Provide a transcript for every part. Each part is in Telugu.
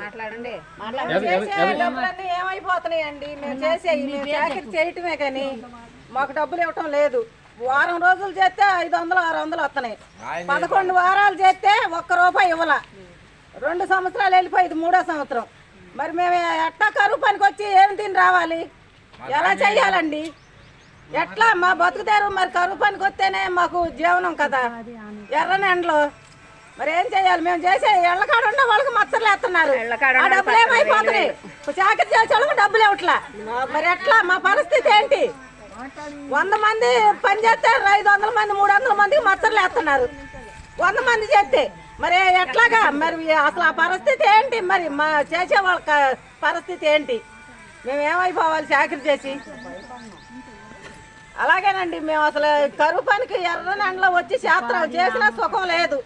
మాట్లాడండి. డబ్బులన్నీ ఏమైపోతున్నాయండి? మేము చేసేవి మేము చాకరీ చేయటమే కానీ మాకు డబ్బులు ఇవ్వటం లేదు. వారం రోజులు చేస్తే ఐదు వందలు ఆరు వందలు వస్తున్నాయి. పదకొండు వారాలు చేస్తే ఒక్క రూపాయి ఇవ్వాల. రెండు సంవత్సరాలు వెళ్ళిపోయింది మూడో సంవత్సరం. మరి మేము ఎట్టా కరువు పనికి వచ్చి ఏం తిని రావాలి? ఎలా చెయ్యాలండి? ఎట్లా మా బతుకుతారు? మరి కరువు పనికి వస్తేనే మాకు జీవనం కదా. ఎర్రని ఎండలో మరి ఏం చేయాలి? మేము చేసే ఎళ్ళకాడ ఉన్న వాళ్ళకి మచ్చలు వేస్తున్నారు ఆ డబ్బులు ఏమైపోతున్నాయి? చాకరీ చేసే వాళ్ళకి డబ్బులు ఇవ్వట్లా. మరి ఎట్లా? మా పరిస్థితి ఏంటి? వంద మంది పని చేస్తే ఐదు వందల మంది మూడు వందల మందికి మచ్చలు వేస్తున్నారు వంద మంది చేస్తే. మరి ఎట్లాగా? మరి అసలు ఆ పరిస్థితి ఏంటి? మరి మా చేసే వాళ్ళ పరిస్థితి ఏంటి? మేము ఏమైపోవాలి చాకరీ చేసి? అలాగేనండి మేము అసలు కరువు పనికి ఎర్రని ఎండలో వచ్చి శాస్త్రం చేసినా సుఖం లేదు.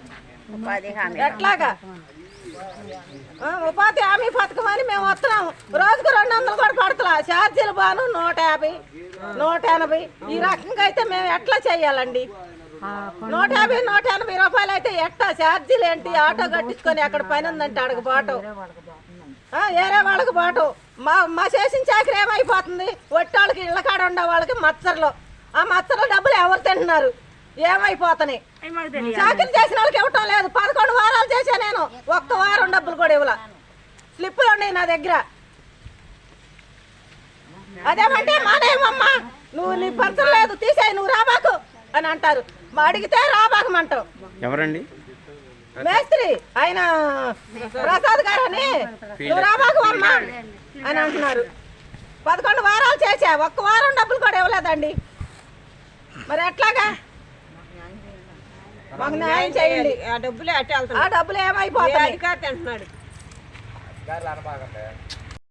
ఎట్లాగా? ఉపాధి హామీ పథకం అని మేము వస్తున్నాము. రోజుకు రెండు వందలు కూడా పడతలా. ఛార్జీలు బాను నూట యాభై నూట ఎనభై. ఈ రకంగా అయితే మేము ఎట్లా చేయాలండి? నూట యాభై నూట ఎనభై రూపాయలు అయితే ఎట్టా? ఛార్జీలు ఏంటి? ఆటో కట్టించుకొని అక్కడ పని ఉందంటే అడగ బాటం. ఏరే వాళ్ళకి బాటు. మా మా చేసిన చాకరీ ఏమైపోతుంది? ఒట్టాళ్ళకి ఇళ్ళ కాడ ఉండే వాళ్ళకి మచ్చర్లు. ఆ మచ్చర్ల డబ్బులు ఎవరు తింటున్నారు? ఏమైపోతున్నాయి? చాకరీ చేసిన వాళ్ళకి ఇవ్వటం లేదు. పదకొండు వారాలు చేశా నేను. ఒక్క వారం డబ్బులు కూడా ఇవ్వాల. స్లిప్పులు ఉన్నాయి నా దగ్గర. అదేమంటే మానేమమ్మా నువ్వు నీ పంచం లేదు తీసేయి నువ్వు రాబాకు అని అంటారు. మా అడిగితే రాబాకమంటావు ఎవరండి? మేస్త్రి ఆయన ప్రసాద్ గారు అని. నువ్వు రాబాకు అమ్మా అని అంటున్నారు. పదకొండు వారాలు చేసా ఒక్క వారం డబ్బులు కూడా ఇవ్వలేదండి. మరి ఎట్లాగా? మాకు న్యాయం చేయండి. ఆ డబ్బులే అట్టే ఆ డబ్బులు ఏమైపోతాయి అధికారి అంటున్నాడు?